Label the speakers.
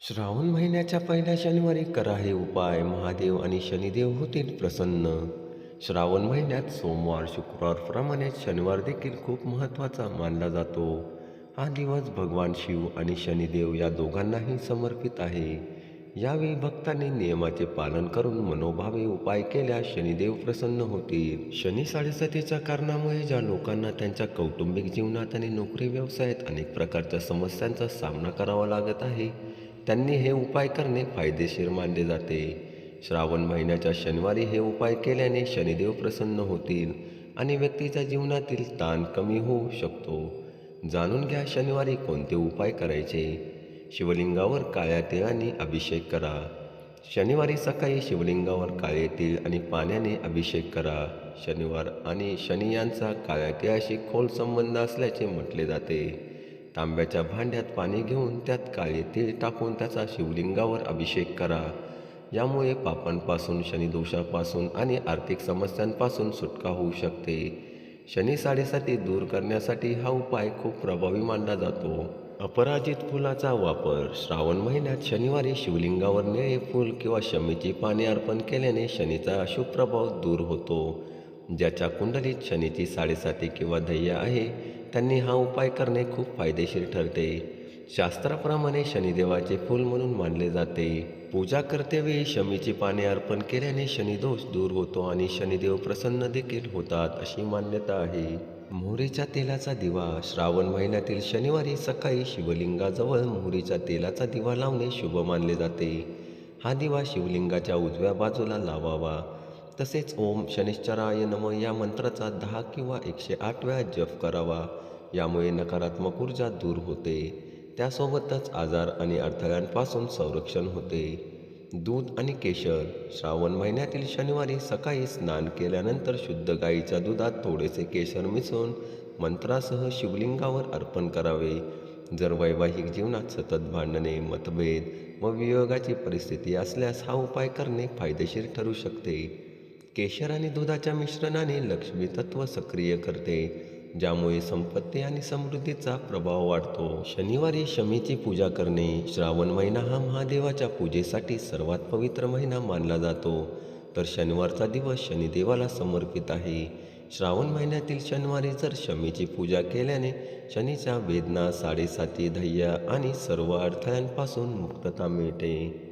Speaker 1: श्रावण महिन्याच्या पहिल्या शनिवारी करा हे उपाय महादेव आणि शनिदेव होतील प्रसन्न. श्रावण महिन्यात सोमवार शुक्रवारप्रमाणे शनिवार देखील खूप महत्त्वाचा मानला जातो. हा दिवस भगवान शिव आणि शनिदेव या दोघांनाही समर्पित आहे. यावेळी भक्तांनी नियमाचे पालन करून मनोभावे उपाय केल्यास शनिदेव प्रसन्न होतील. शनी साडेसातीच्या कारणामुळे ज्या लोकांना त्यांच्या कौटुंबिक जीवनात आणि नोकरी व्यवसायात अनेक प्रकारच्या समस्यांचा सामना करावा लागत आहे त्यांनी हे उपाय करणे फायदेशीर मानले जाते. श्रावण महिन्याच्या शनिवारी हे उपाय केल्याने शनिदेव प्रसन्न होतील आणि व्यक्तीच्या जीवनातील ताण कमी होऊ शकतो. जाणून घ्या शनिवारी कोणते उपाय करायचे. शिवलिंगावर काळ्या तिळाने अभिषेक करा. शनिवारी सकाळी शिवलिंगावर काळे तीळ आणि पाण्याने अभिषेक करा. शनिवार आणि शनी यांचा काळ्या तिळाशी खोल संबंध असल्याचे म्हटले जाते. तांब्याच्या भांड्यात पाणी घेऊन त्यात काळे तीळ टाकून त्याचा शिवलिंगावर अभिषेक करा. यामुळे पापांपासून शनिदोषापासून आणि आर्थिक समस्यांपासून सुटका होऊ शकते. शनी साडेसाती दूर करण्यासाठी हा उपाय खूप प्रभावी मानला जातो. अपराजित फुलाचा वापर. श्रावण महिन्यात शनिवारी शिवलिंगावर निळे फूल किंवा शमीची पाने अर्पण केल्याने शनीचा अशुभ प्रभाव दूर होतो. ज्याच्या कुंडलीत शनीची साडेसाती किंवा ध्येय आहे त्यांनी हा उपाय करणे खूप फायदेशीर ठरते. शास्त्राप्रमाणे शनिदेवाचे फूल म्हणून मानले जाते. पूजा करतेवेळी शमीची पाने अर्पण केल्याने शनिदोष दूर होतो आणि शनिदेव प्रसन्न देखील होतात अशी मान्यता आहे. मोहरीच्या तेलाचा दिवा श्रावण महिन्यातील शनिवारी सकाळी शिवलिंगाजवळ मोहरीच्या तेलाचा दिवा लावणे शुभ मानले जाते. हा दिवा शिवलिंगाच्या उजव्या बाजूला लावावा. तसेच ओम शनिश्चराय नम या मंत्राचा दहा किंवा एकशे आठ वेळा जप करावा. यामुळे नकारात्मक ऊर्जा दूर होते. त्यासोबतच आजार आणि अडथळ्यांपासून संरक्षण होते. दूध आणि केशर श्रावण महिन्यातील शनिवारी सकाळी स्नान केल्यानंतर शुद्ध गाईच्या दुधात थोडेसे केशर मिसळून मंत्रासह शिवलिंगावर अर्पण करावे. जर वैवाहिक जीवनात सतत भांडणे मतभेद व वियोगाची परिस्थिती असल्यास हा उपाय करणे फायदेशीर ठरू शकते. केशर आणि दुधाच्या मिश्रणाने लक्ष्मी तत्व सक्रिय करते ज्यामुळे संपत्ती आणि समृद्धीचा प्रभाव वाढतो. शनिवारी शमीची पूजा करणे श्रावण महिना हा महादेवाच्या पूजेसाठी सर्वात पवित्र महिना मानला जातो. तर शनिवारचा दिवस शनिदेवाला समर्पित आहे. श्रावण महिन्यातील शनिवारी जर शमीची पूजा केल्याने शनीच्या वेदना साडेसाती धैर्य आणि सर्व अडथळ्यांपासून मुक्तता मिळते.